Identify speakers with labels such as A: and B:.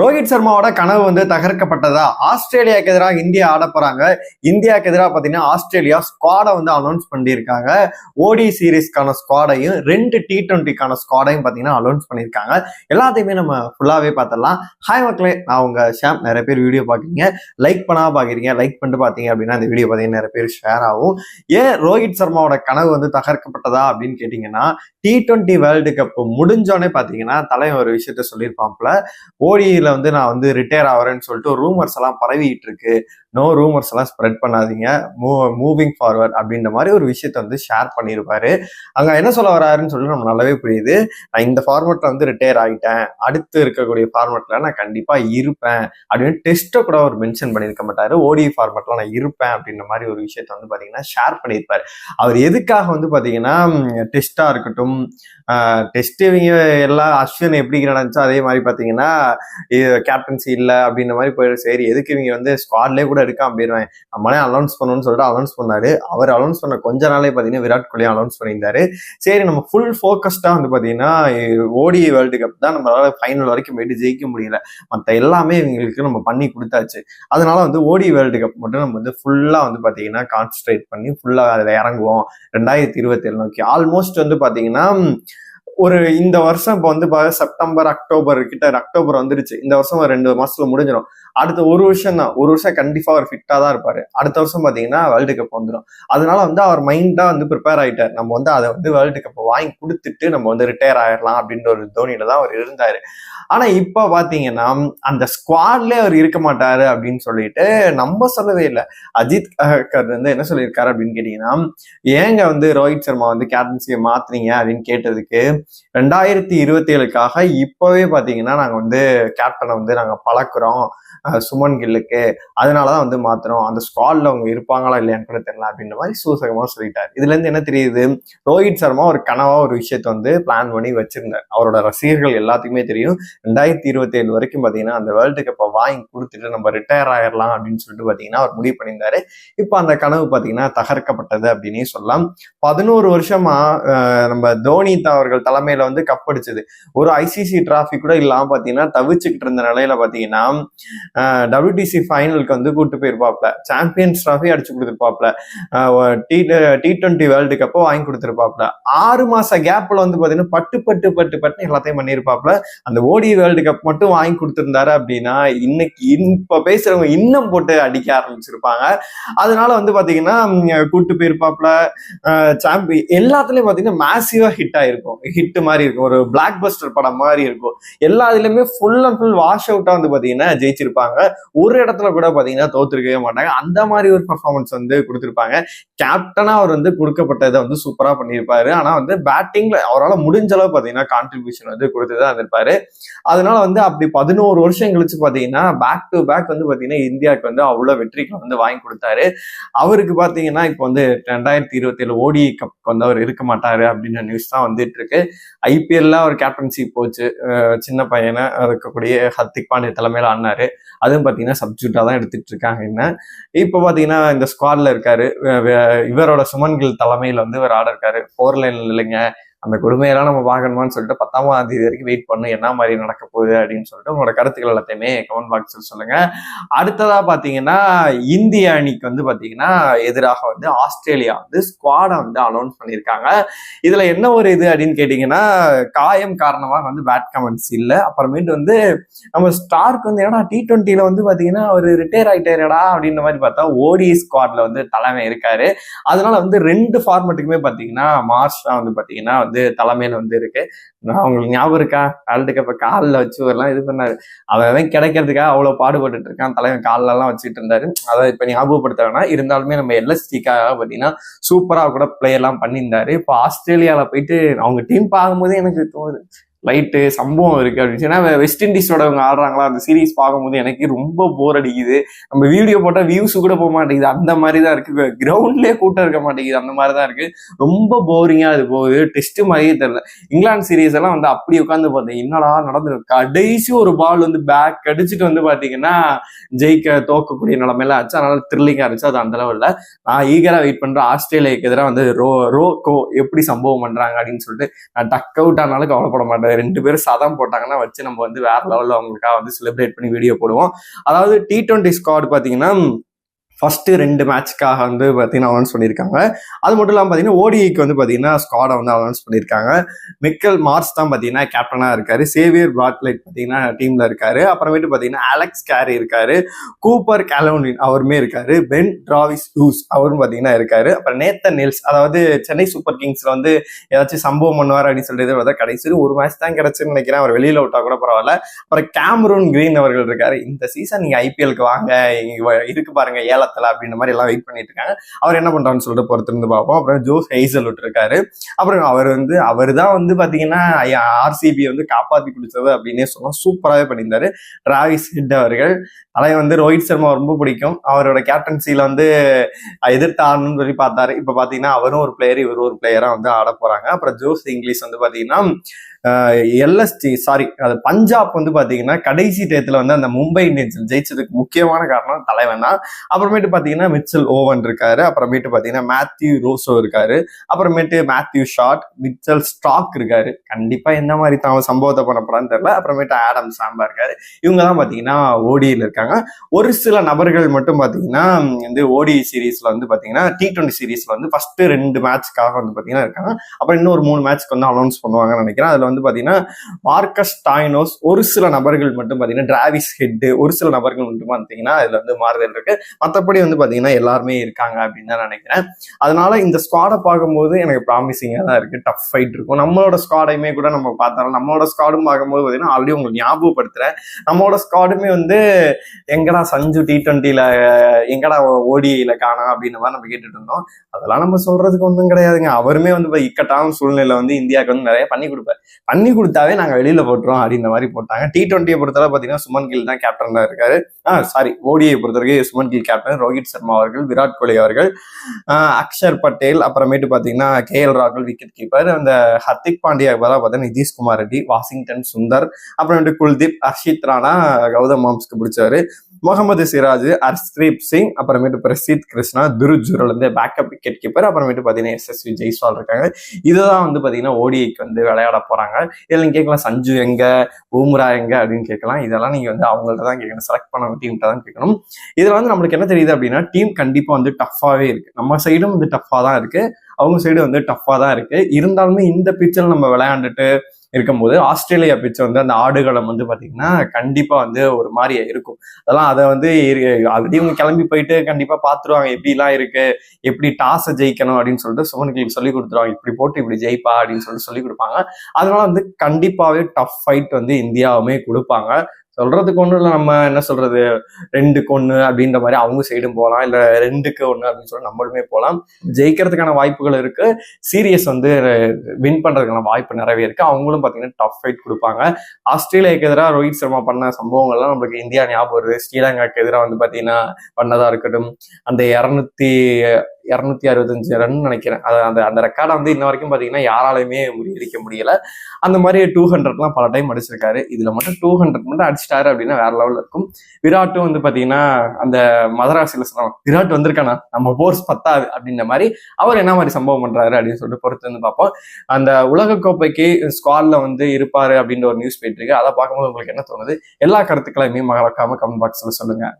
A: ரோஹித் சர்மாவோட கனவு வந்து தகர்க்கப்பட்டதா? ஆஸ்திரேலியாவுக்கு எதிராக இந்தியா ஆட போறாங்க. இந்தியாவுக்கு எதிராக பார்த்தீங்கன்னா ஆஸ்திரேலியா ஸ்குவாடை வந்து அனௌன்ஸ் பண்ணியிருக்காங்க. ஓடி சீரீஸ்க்கான ஸ்குவாடையும் ரெண்டு டி டுவெண்ட்டிக்கான ஸ்குவாடையும் பார்த்தீங்கன்னா அனௌன்ஸ் பண்ணியிருக்காங்க. எல்லாத்தையுமே நம்ம ஃபுல்லாகவே பார்த்துடலாம் ஹாய் மக்களே நான் உங்க ஷாம். நிறைய பேர் வீடியோ பார்க்குறீங்க லைக் பண்ணாம பார்க்குறீங்க லைக் பண்ணிட்டு பார்த்தீங்க அப்படின்னா இந்த வீடியோ பார்த்தீங்கன்னா நிறைய பேர் ஷேர் ஆகும். ஏன் ரோஹித் சர்மாவோட கனவு வந்து தகர்க்கப்பட்டதா அப்படின்னு கேட்டிங்கன்னா டி டுவெண்ட்டி வேர்ல்டு கப் முடிஞ்சோடனே பார்த்தீங்கன்னா தலைவன் ஒரு விஷயத்த சொல்லியிருப்பாப்ல ஓடியில் வந்து நான் வந்து ரிட்டையர் ஆகிறேன்னு சொல்லிட்டு ரூமர்ஸ் எல்லாம் பரவிட்டு இருக்கு நோ ரூமர்ஸ் எல்லாம் ஸ்ப்ரெட் பண்ணாதீங்க. மூ மூவிங் ஃபார்வர்ட் அப்படின்ற மாதிரி ஒரு விஷயத்த வந்து ஷேர் பண்ணியிருப்பாரு அங்க என்ன சொல்ல வராருன்னு சொல்லி நம்ம நல்லாவே புரியுது. நான் இந்த ஃபார்மெட்ல வந்து ரிட்டையர் ஆகிட்டேன் அடுத்து இருக்கக்கூடிய ஃபார்மெட்டில் நான் கண்டிப்பா இருப்பேன் அப்படின்னு டெஸ்ட்டை கூட அவர் மென்ஷன் பண்ணியிருக்க மாட்டாரு. ஓடி ஃபார்மெட்டில் நான் இருப்பேன் அப்படின்ற மாதிரி ஒரு விஷயத்த வந்து பாத்தீங்கன்னா ஷேர் பண்ணியிருப்பாரு அவர் எதுக்காக வந்து பாத்தீங்கன்னா டெஸ்டா இருக்கட்டும் டெஸ்ட் இவங்க எல்லாம் அஸ்வின் எப்படி நடந்துச்சோ அதே மாதிரி பாத்தீங்கன்னா கேப்டன்சி இல்லை அப்படின்ற மாதிரி போயிடும். சரி எதுக்கு இவங்க வந்து ஸ்குவாட்லேயே கூட இருக்கான் போயிடுவேன் நம்மளே அனௌன்ஸ் பண்ணணும்னு சொல்லிட்டு அனௌன்ஸ் பண்ணாரு. அவர் அனௌன்ஸ் பண்ண கொஞ்ச நாளே பார்த்தீங்கன்னா விராட் கோலி அனௌன்ஸ் பண்ணியிருந்தாரு. சரி நம்ம ஃபுல் ஃபோக்கஸ்டாக வந்து பார்த்தீங்கன்னா ஓடி வேர்ல்டு கப் தான் நம்மளால ஃபைனல் வரைக்கும் போயிட்டு ஜெயிக்க முடியல. மற்ற எல்லாமே இவங்களுக்கு நம்ம பண்ணி கொடுத்தாச்சு. அதனால வந்து ஓடி வேர்ல்டு கப் மட்டும் நம்ம வந்து ஃபுல்லாக வந்து பார்த்தீங்கன்னா கான்சன்ட்ரேட் பண்ணி ஃபுல்லாக அதில் இறங்குவோம். ரெண்டாயிரத்தி இருபத்தி ஏழு நோக்கி. ஆல்மோஸ்ட் வந்து பார்த்தீங்கன்னா ஒரு இந்த வருஷம் இப்போ வந்து செப்டம்பர் அக்டோபர் கிட்ட அக்டோபர் வந்துருச்சு. இந்த வருஷம் ரெண்டு மாசத்துல முடிஞ்சிடும் அடுத்த ஒரு வருஷம் தான் ஒரு வருஷம் கண்டிப்பா அவர் ஃபிட்டா தான் இருப்பாரு. அடுத்த வருஷம் பாத்தீங்கன்னா வேர்ல்டு கப் வந்துடும் அதனால வந்து அவர் மைண்டா வந்து ப்ரிப்பேர் ஆயிட்டார். நம்ம வந்து அதை வந்து வேர்ல்டு கப் வாங்கி கொடுத்துட்டு நம்ம வந்து ரிட்டையர் ஆயிடலாம் அப்படின்ற ஒரு தோனியில தான் அவர் இருந்தாரு. ஆனா இப்ப பாத்தீங்கன்னா அந்த ஸ்குவாட்ல அவர் இருக்க மாட்டாரு அப்படின்னு சொல்லிட்டு நம்ம சொல்லவே இல்லை. அஜித் கர் வந்து என்ன சொல்லியிருக்காரு அப்படின்னு கேட்டீங்கன்னா ஏங்க வந்து ரோஹித் சர்மா வந்து கேப்டன்சியை மாத்துறீங்க அப்படின்னு கேட்டதுக்கு ரெண்டாயிரத்தி இருபத்தி ஏழுக்காக இப்பவே பாத்தீங்கன்னா நாங்க வந்து கேப்டனை வந்து நாங்க பழக்கிறோம். சுமன் கில்லுக்கு. அதனாலதான் வந்து மாத்திரம் அந்த ஸ்குவாட்ல அவங்க இருப்பாங்களா இல்லையான்னு கூட தெரியல அப்படின்ற மாதிரி சூசகமா சொல்லிட்டார். இதுல இருந்து என்ன தெரியுது? ரோஹித் சர்மா ஒரு கனவா ஒரு விஷயத்த வந்து பிளான் பண்ணி வச்சிருந்தார். அவரோட ரசிகர்கள் எல்லாத்துக்குமே தெரியும். ரெண்டாயிரத்தி இருபத்தி ஏழு வரைக்கும் பாத்தீங்கன்னா அந்த வேர்ல்டு கப்பை வாங்கி கொடுத்துட்டு நம்ம ரிட்டையர் ஆயிடலாம் அப்படின்னு சொல்லிட்டு பாத்தீங்கன்னா அவர் முடிவு பண்ணியிருந்தாரு. இப்போ அந்த கனவு பாத்தீங்கன்னா தகர்க்கப்பட்டது அப்படின்னே சொல்லலாம். பதினோரு வருஷமா நம்ம தோனி அவர்கள் தலைமையில வந்து கப் அடிச்சது. ஒரு ஐசிசி டிராஃபி கூட இல்லாம பாத்தீங்கன்னா தவிச்சுக்கிட்டு இருந்த நிலையில பாத்தீங்கன்னா டபிள்யூடிசி ஃபைனலுக்கு வந்து கூட்டு போயிருப்பாப்ல. சாம்பியன்ஸ் ட்ராஃபி அடிச்சு கொடுத்துருப்பாப்ல. டி டி டுவெண்ட்டி வேர்ல்டு கப்போ வாங்கி கொடுத்துருப்பாப்ல. ஆறு மாச கேப்ல வந்து பாத்தீங்கன்னா பட்டு பட்டு பட்டு பட்டு எல்லாத்தையும் பண்ணியிருப்பாப்ல. அந்த ஓடி வேர்ல்டு கப் மட்டும் வாங்கி கொடுத்துருந்தாரு அப்படின்னா இன்னைக்கு இப்ப பேசுறவங்க இன்னும் போட்டு அடிக்க ஆரம்பிச்சிருப்பாங்க. அதனால வந்து பாத்தீங்கன்னா கூட்டு போயிருப்பாப்ல. சாம்பி எல்லாத்துலயும் பாத்தீங்கன்னா மேசிவா ஹிட் ஆயிருக்கும். ஹிட் மாதிரி இருக்கும். ஒரு பிளாக் பஸ்டர் படம் மாதிரி இருக்கும். எல்லா இதுலயுமே ஃபுல் அண்ட் ஃபுல் வாஷ் அவுட்டா வந்து பாத்தீங்கன்னா ஜெயிச்சிருப்பாங்க ஒரு இடத்துல கூட பாத்தீங்கன்னா தோத்துருக்கவே மாட்டாங்க. அந்த மாதிரி ஒரு பர்ஃபார்மன்ஸ் வந்து கொடுத்துருப்பாங்க. கேப்டனா அவர் வந்து கொடுக்கப்பட்டதை வந்து சூப்பரா பண்ணியிருப்பாரு. ஆனா வந்து பேட்டிங்ல அவரால் முடிஞ்ச அளவு பாத்தீங்கன்னா கான்ட்ரிபியூஷன் வந்து கொடுத்துதான் இருந்திருப்பாரு. அதனால வந்து அப்படி பதினோரு வருஷம் கழிச்சு பாத்தீங்கன்னா பேக் டு பேக் வந்து பாத்தீங்கன்னா இந்தியாவுக்கு வந்து அவ்வளவு வெற்றிகளை வந்து வாங்கி கொடுத்தாரு. அவருக்கு பாத்தீங்கன்னா இப்போ வந்து ரெண்டாயிரத்தி இருபத்தி ஏழு ஓடி கப் வந்து அவர் இருக்க மாட்டாரு அப்படின்ற நியூஸ் தான் வந்துட்டு இருக்கு. ஐபிஎல்ல அவர் கேப்டன்சி போச்சு. சின்ன பையனை இருக்கக்கூடிய ஹர்திக் பாண்டிய தலைமையில ஆடினாரு. அதுவும் பார்த்தீங்கன்னா சப்ஜெக்டாக தான் எடுத்துட்டு இருக்காங்க என்ன. இப்போ பார்த்தீங்கன்னா இந்த ஸ்குவாட்ல இருக்காரு. இவரோட சுமன்கள் தலைமையில் வந்து இவர் ஆட இருக்காரு. ஃபோர் லைன் இல்லைங்க. அந்த கொடுமையெல்லாம் நம்ம பார்க்கணுமான்னு சொல்லிட்டு பத்தாம் தேதி வரைக்கும் வெயிட் பண்ணும் என்ன மாதிரி நடக்க போகுது அப்படின்னு சொல்லிட்டு உங்களோட கருத்துக்கள் எல்லாத்தையுமே கமெண்ட் பாக்ஸில் சொல்லுங்க. அடுத்ததா பாத்தீங்கன்னா இந்திய அணிக்கு வந்து பாத்தீங்கன்னா எதிராக வந்து ஆஸ்திரேலியா வந்து ஸ்குவாடை வந்து அனௌன்ஸ் பண்ணியிருக்காங்க. இதுல என்ன ஒரு இது அப்படின்னு கேட்டீங்கன்னா காயம் காரணமாக வந்து பேட் கமெண்ட்ஸ் இல்லை. அப்புறமேட்டு வந்து நம்ம ஸ்டார்க் வந்து ஏன்னா டி ட்வெண்ட்டில வந்து பாத்தீங்கன்னா அவர் ரிட்டையர் ஆகிட்டாரடா அப்படின்ற மாதிரி பார்த்தா ஓடி ஸ்குவாட்ல வந்து தலைமை இருக்காரு. அதனால வந்து ரெண்டு ஃபார்மெட்டுக்குமே பாத்தீங்கன்னா மார்ஷா வந்து பாத்தீங்கன்னா வந்து தலைமையில வந்து இருக்கு. அவங்களுக்கு ஞாபகம் இருக்கா? வேர்ல்டு கப்ப காலில் வச்சு எல்லாம் இது பண்ணாரு. அவன் கிடைக்கிறதுக்காக அவ்வளவு பாடுபட்டு இருக்கான். தலைவன் காலில் எல்லாம் வச்சுட்டு இருந்தாரு. அதை இப்ப ஞாபகப்படுத்த வேணா இருந்தாலுமே நம்ம எல்எஸ்டிக்காக பாத்தீங்கன்னா சூப்பரா கூட பிளே எல்லாம் பண்ணியிருந்தாரு. இப்போ ஆஸ்திரேலியாவில் போயிட்டு அவங்க டீம் பார்க்கும்போதே எனக்கு தோணுது லைட்டு சம்பவம் இருக்குது அப்படின்னு. ஏன்னா வெஸ்ட் இண்டீஸோட அவங்க ஆடுறாங்களா? அந்த சீரீஸ் பார்க்கும்போது எனக்கு ரொம்ப போர் அடிக்குது. நம்ம வீடியோ போட்டால் வியூஸ் கூட போக மாட்டேங்குது. அந்த மாதிரி தான் இருக்குது கிரவுண்ட்லேயே கூட்டம் இருக்க மாட்டேங்குது. அந்த மாதிரி தான் இருக்குது ரொம்ப போரிங்காக அது போகுது. டெஸ்ட்டு மாதிரியே தெரில இங்கிலாந்து சீரீஸ் எல்லாம் வந்து அப்படி உட்காந்து பார்த்தேன். என்னடா நடந்துருக்கு? கடைசி ஒரு பால் வந்து பேக் அடிச்சுட்டு வந்து பார்த்தீங்கன்னா ஜெயிக்க தோக்கக்கூடிய நிலமையில ஆச்சு அதனால த்ரில்லிங்காக இருந்துச்சு. அது அந்த லெவலில் நான் ஈகராக வெயிட் பண்ணுறேன் ஆஸ்திரேலியாவுக்கு எதிராக வந்து ரோ ரோ கோ எப்படி சம்பவம் பண்ணுறாங்க அப்படின்னு சொல்லிட்டு நான் டக் அவுட் ஆனாலும் கவலைப்பட மாட்டேன். ரெண்டு பேரும் சதம் போட்டாங்கன்னா வச்சு நம்ம வந்து வேற லெவலில் அவங்களுக்காக வந்து செலிப்ரேட் பண்ணி வீடியோ போடுவோம். அதாவது டி டுவெண்ட்டி ஸ்குவாட் பார்த்தீங்கன்னா ஃபஸ்ட்டு ரெண்டு மேட்ச்க்காக வந்து பார்த்தீங்கன்னா அனௌன்ஸ் பண்ணியிருக்காங்க. அது மட்டும் இல்லாமல் பார்த்தீங்கன்னா ஓடிஐக்கு வந்து பார்த்தீங்கன்னா ஸ்குவாடை வந்து அனௌன்ஸ் பண்ணியிருக்காங்க. மிக்கல் மார்ஸ் தான் பார்த்தீங்கன்னா கேப்டனாக இருக்காரு. சேவியர் பிராட்லைட் பார்த்தீங்கன்னா டீமில் இருக்காரு. அப்புறமேட்டு பார்த்தீங்கன்னா அலெக்ஸ் கேரி இருக்காரு. கூப்பர் கேலோனின் அவருமே இருக்காரு. பென் டிராவிஸ் ஹூஸ் அவரும் பார்த்தீங்கன்னா இருக்காரு. அப்புறம் நேத்தன் நெல்ஸ் அதாவது சென்னை சூப்பர் கிங்ஸில் வந்து ஏதாச்சும் சம்பவம் பண்ணுவார் அப்படின்னு சொல்லிட்டு பார்த்தா கடைசியில் ஒரு மேட்ச் தான் கிடச்சுன்னு நினைக்கிறேன். அவர் வெளியில விட்டா கூட பரவாயில்ல. அப்புறம் கேமரூன் கிரீன் அவர்கள் இருக்காரு. இந்த சீசன் நீங்கள் ஐபிஎலுக்கு வாங்க. இங்க இருக்கு பாருங்க. ஏலத்துல அப்படின்ற மாதிரி எல்லாம் வெயிட் பண்ணிட்டு இருக்காங்க. அவர் என்ன பண்றாருன்னு சொல்லிட்டு பொறுத்திருந்து பார்ப்போம். அப்புறம் ஜோஸ் ஹெய்சல் விட்டுருக்காரு அப்புறம் அவர் வந்து அவர் தான் வந்து பாத்தீங்கன்னா ஆர்சிபி வந்து காப்பாத்தி குடிச்சது அப்படின்னே சொல்லலாம் சூப்பராகவே பண்ணியிருந்தாரு. டிராவிஸ் ஹெட் அவர்கள். தலைவர் வந்து ரோஹித் சர்மா ரொம்ப பிடிக்கும். அவரோட கேப்டன்சியில வந்து எதிர்த்து ஆடணும்னு சொல்லி பார்த்தாரு. இப்ப பாத்தீங்கன்னா அவரும் ஒரு பிளேயர் இவரும் ஒரு பிளேயரா வந்து ஆட போறாங்க. அப்புறம் ஜோஸ் இங்கிலீஷ் வந்து பாத்தீங்கன்னா எல்எஸ்டி சாரி அது பஞ்சாப் வந்து பார்த்தீங்கன்னா கடைசி டேத்தில் வந்து அந்த மும்பை இந்தியன்ஸ் ஜெயிச்சதுக்கு முக்கியமான காரணம் தலைவன் தான். அப்புறமேட்டு பார்த்தீங்கன்னா மிச்சல் ஓவன் இருக்காரு. அப்புறமேட்டு பார்த்தீங்கன்னா மேத்யூ ரோசோ இருக்காரு. அப்புறமேட்டு மேத்யூ ஷார்ட் மிச்சல் ஸ்டாக் இருக்காரு. கண்டிப்பாக என்ன மாதிரி தான் சம்பவத்தை பண்ண போறான்னு தெரியல. அப்புறமேட்டு ஆடம் சாம்பா இருக்காரு. இவங்க தான் பார்த்தீங்கன்னா ஓடியில் இருக்காங்க. ஒரு சில நபர்கள் மட்டும் பார்த்தீங்கன்னா வந்து ஓடி சீரீஸ்ல வந்து பார்த்தீங்கன்னா டி டுவெண்ட்டி சீரீஸ்ல வந்து ஃபர்ஸ்ட் ரெண்டு மேட்ச்க்காக வந்து பார்த்தீங்கன்னா இருக்காங்க. அப்புறம் இன்னொரு மூணு மேட்ச்க்கு வந்து அனௌன்ஸ் பண்ணுவாங்கன்னு நினைக்கிறேன். அதில் வந்து பாத்தீங்கன்னா மார்க்கஸ் டாய்னோஸ் ஒரு சில நபர்கள் மட்டும் பாத்தீங்கன்னா டிராவிஸ் ஹெட்டு ஒரு சில நபர்கள் மட்டும் பார்த்தீங்கன்னா இதுல வந்து மாறுதல் இருக்கு. மற்றபடி வந்து பாத்தீங்கன்னா எல்லாருமே இருக்காங்க அப்படின்னு தான் நினைக்கிறேன். அதனால இந்த ஸ்குவாடை பார்க்கும்போது எனக்கு ப்ராமிசிங்கா தான் இருக்கு. டஃப் ஃபைட் இருக்கும். நம்மளோட ஸ்குவாடையுமே கூட நம்ம பார்த்தாலும் நம்மளோட ஸ்குவாடும் பார்க்கும்போது பாத்தீங்கன்னா ஆல்ரெடி உங்களுக்கு ஞாபகப்படுத்துறேன். நம்மளோட ஸ்குவாடுமே வந்து எங்கடா சஞ்சு டி டுவெண்ட்டில எங்கடா ஓடிஐல காணா? அப்படின்ற மாதிரி நம்ம கேட்டுட்டு இருந்தோம். அதெல்லாம் நம்ம சொல்றதுக்கு ஒன்றும் கிடையாதுங்க. அவருமே வந்து இப்போ இக்கட்டான சூழ்நிலை வந்து இந்தியாவுக்கு வந்து நிறைய பண்ணி கொடுப்பாரு. பண்ணி கொடுத்தாவே நாங்கள் வெளியில் போட்டுறோம் அப்படின்ற மாதிரி போட்டாங்க. டி டுவெண்ட்டியை பொறுத்தவரை பார்த்தீங்கன்னா சுமன் கில் தான் கேப்டன் தான் இருக்காரு. ஆ சாரி ஓடியை பொறுத்தவரைக்கும் சுமன் கில் கேப்டன் ரோஹித் சர்மா அவர்கள் விராட் கோலி அவர்கள் அக்ஷர் பட்டேல் அப்புறமேட்டு பார்த்தீங்கன்னா கே எல் ராகுல் விக்கெட் கீப்பர் அந்த ஹர்திக் பாண்டியா பதிலாக பார்த்தீங்கன்னா நிதிஷ்குமார் ரெட்டி வாஷிங்டன் சுந்தர் அப்புறமேட்டு குல்தீப் ஹர்ஷித் ராணா கௌதம் மாம்ஸ்க்கு பிடிச்சவர் முகமது சிராஜ் ஹர்ஸ்தீப் சிங் அப்புறமேட்டு பிரசீத் கிருஷ்ணா துருஜுரல் வந்து பேக்கப் விக்கெட் கீப்பர் அப்புறமேட்டு பார்த்தீங்கன்னா எஸ்எஸ்வி ஜெய்ஸ்வால் இருக்காங்க. இதுதான் வந்து பார்த்தீங்கன்னா ஓடிஐக்கு வந்து விளையாட போகிறாங்க போறாங்க இதில் நீங்க கேட்கலாம். சஞ்சு எங்க? பூம்ரா எங்க? அப்படின்னு கேட்கலாம். இதெல்லாம் நீங்க வந்து அவங்கள்ட்ட தான் கேட்கணும். செலக்ட் பண்ண டீம்கிட்ட தான் கேட்கணும். இதுல வந்து நம்மளுக்கு என்ன தெரியுது அப்படின்னா டீம் கண்டிப்பா வந்து டஃப்பாவே இருக்கு. நம்ம சைடும் வந்து டஃப்பா தான் இருக்கு. அவங்க சைடு வந்து டஃப்பா தான் இருக்கு. இருந்தாலுமே இந்த பிச்சில் நம்ம விளையாண்டுட்டு இருக்கும்போது ஆஸ்திரேலியா பிச் வந்து அந்த ஆடுகளம் வந்து பார்த்தீங்கன்னா கண்டிப்பாக வந்து ஒரு மாதிரி இருக்கும். அதெல்லாம் அதை வந்து ஆல்ரெடி இவங்க கிளம்பி போயிட்டு கண்டிப்பாக பார்த்துருவாங்க எப்படிலாம் இருக்கு? எப்படி டாஸை ஜெயிக்கணும் அப்படின்னு சொல்லிட்டு சுவனுக்கு சொல்லி கொடுத்துருவாங்க. இப்படி போட்டு இப்படி ஜெயிப்பா அப்படின்னு சொல்லிட்டு சொல்லி கொடுப்பாங்க. அதனால வந்து கண்டிப்பாகவே டஃப் ஃபைட் வந்து இந்தியாவுமே கொடுப்பாங்க. சொல்றதுக்கு ஒன்றும் இல்லை. நம்ம என்ன சொல்றது? ரெண்டுக்கு ஒன்று அப்படின்ற மாதிரி அவங்க சைடும் போகலாம் இல்லை ரெண்டுக்கு ஒன்று அப்படின்னு சொல்லி நம்மளுமே போகலாம் ஜெயிக்கிறதுக்கான வாய்ப்புகள் இருக்கு. சீரியஸ் வந்து வின் பண்றதுக்கான வாய்ப்பு நிறையவே இருக்கு. அவங்களும் பார்த்தீங்கன்னா டஃப் ஃபைட் கொடுப்பாங்க. ஆஸ்திரேலியாவுக்கு எதிராக ரோஹித் சர்மா பண்ண சம்பவங்கள்லாம் நம்மளுக்கு இந்தியா ஞாபகம் வருது. ஸ்ரீலங்காக்கு எதிராக வந்து பார்த்தீங்கன்னா பண்ணதாக இருக்கட்டும். அந்த இரநூத்தி இரநூத்தி அறுபத்தஞ்சு ரன் நினைக்கிறேன். அது அந்த அந்த ரெக்கார்டை வந்து இன்ன வரைக்கும் பார்த்தீங்கன்னா யாராலையுமே முறியடிக்க முடியல. அந்த மாதிரி டூ ஹண்ட்ரட்லாம் பல டைம் அடிச்சிருக்காரு. இதில் மட்டும் டூ ஹண்ட்ரட் மட்டும் அடிச்சிட்டாரு அப்படின்னா வேற லெவலில் இருக்கும். விராட்டும் வந்து பார்த்தீங்கன்னா அந்த மதராசியில் சொன்னாங்க விராட் வந்திருக்கானா? நம்ம போர்ஸ் பத்தாது அப்படின்ற மாதிரி அவர் என்ன மாதிரி சம்பவம் பண்ணுறாரு அப்படின்னு சொல்லிட்டு பொறுத்து வந்து பார்ப்போம். அந்த உலகக்கோப்பைக்கு ஸ்குவாடில் வந்து இருப்பார் அப்படின்ற ஒரு நியூஸ் போயிட்டு இருக்கு. அதை பார்க்கும்போது உங்களுக்கு என்ன தோணுது? எல்லா கருத்துக்களையுமே மறக்காம கமெண்ட் பாக்ஸில் சொல்லுங்கள்